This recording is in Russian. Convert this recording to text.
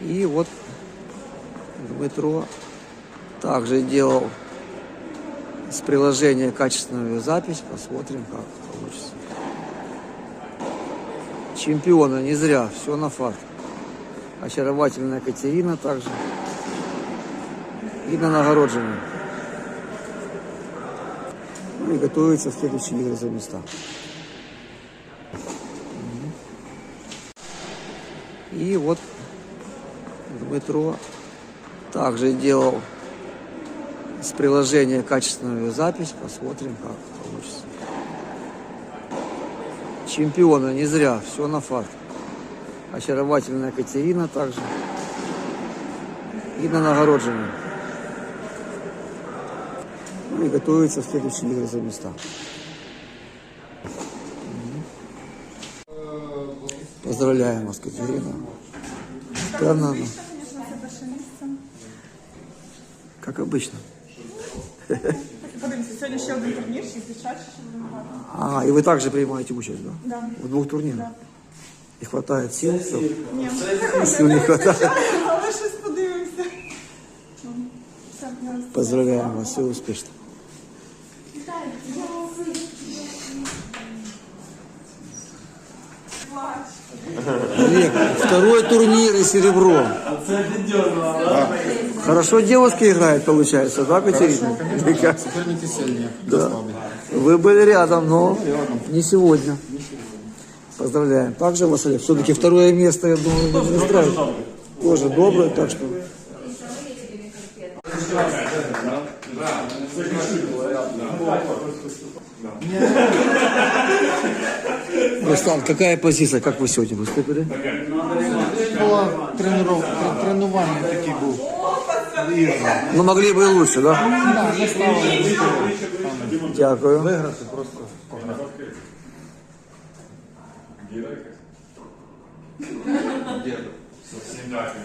И вот Дмитро также делал с приложения качественную запись. Посмотрим, как получится. Чемпиона не зря, все на факт. Очаровательная Катерина также. И на нагородженную. Ну и готовится в следующие игры за места. И вот Дмитро также делал с приложения качественную запись. Посмотрим, как получится. Чемпиона не зря, все на факт. Очаровательная Катерина также. И на нагородженную. Ну и готовится в следующие игры за места. Поздравляем вас, Катерина. Впевнена. Конечно, це перше місце. Как обычно. Так, і подивимося, сьогодні ще один турнір, шість дівчат, ще будемо грати. А, и вы также принимаете участь, да? Да. В двух турнирах? Да. Не хватает сил, все. Ні, Сил не хватает. але щось подивимося. Ну, все, я вас- Поздравляем вас, все успешно. Олег, второй турнир и серебро. Хорошо девушки играют, получается, да, Катерина? Соперники. Да. Вы были рядом, но не сегодня. Поздравляем. Также вас, Олег, все-таки второе место, я думаю, не устраивает. Тоже доброе, так что... Руслан, какая позиция, как вы сегодня выступили? Тренував, тренування такий був. Ігор. Ну, могли бы и лучше, да? Да, не. Дякую. Виграти просто пограти.